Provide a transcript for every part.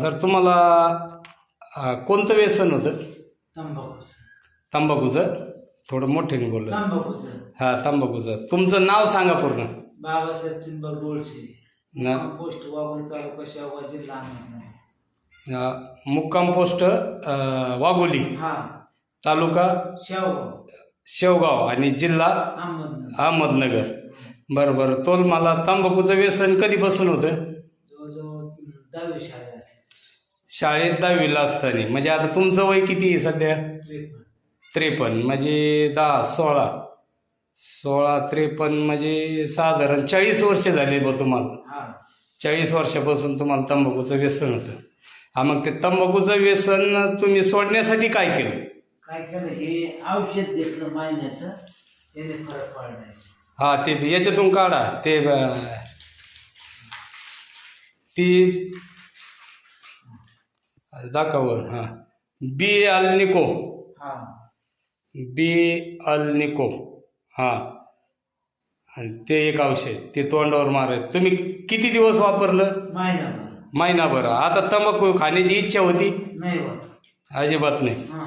Sir तुम्हाला अ, कोणतं व्यसन होतं? तंबाखूचं. तंबाखूचं? थोडं मोठ्याने बोललं. तंबाखूचं. हां तंबाखूचं. तुमचं नाव सांगा पूर्ण. बाबासाहेब चिंबा डोळशे ना? पोस्ट वाघूळ तालुका शेवगाव जिल्हा अहमदनगर. अ, मुक्काम पोस्ट अ, वाघोली हा. तालुका? शेवगाव. शेवगाव आणि जिल्हा? अहमदनगर. अहमदनगर. बरं बरं. तोल मला तंबाखूचं व्यसन कधीपासून होतं? दहावी शाळा शाळेत दहावीला असताना. म्हणजे आता तुमचं वय किती आहे सध्या? त्रेपन्न. त्रेपन्न. म्हणजे दहा सोळा. सोळा त्रेपन्न म्हणजे साधारण चाळीस वर्ष झाले बा तुम्हाला. हा. चाळीस वर्षापासून तुम्हाला तंबाखूचं व्यसन होतं. हा मग ते तंबाखूचं व्यसन तुम्ही सोडण्यासाठी काय केलं? काय केलं? हे औषध घेतलं महिन्याचं त्याने फरक हा ते याच्यातून काढा. ते अं, ती दाखवर हां. बी अल्निको हा. बी अल्निको हां. आणि ते एक औषध ते तोंडावर मारायचं तुम्ही किती दिवस वापरलं? महिनाभर. महिनाभर. आता तंबाखू खाण्याची इच्छा होती? नाही होत. अजिबात नाही. हा.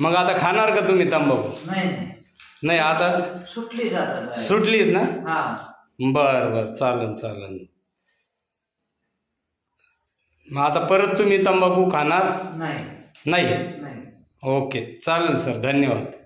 मग आता खाणार का तुम्ही तंबाखू? नाही नाही. नाही आता सुटली जातात. सुटलीच ना? हा. बर बर. चालन चालन. मग आता परत तुम्ही तंबाखू खाणार? नाही. ओके. चालेल सर. धन्यवाद.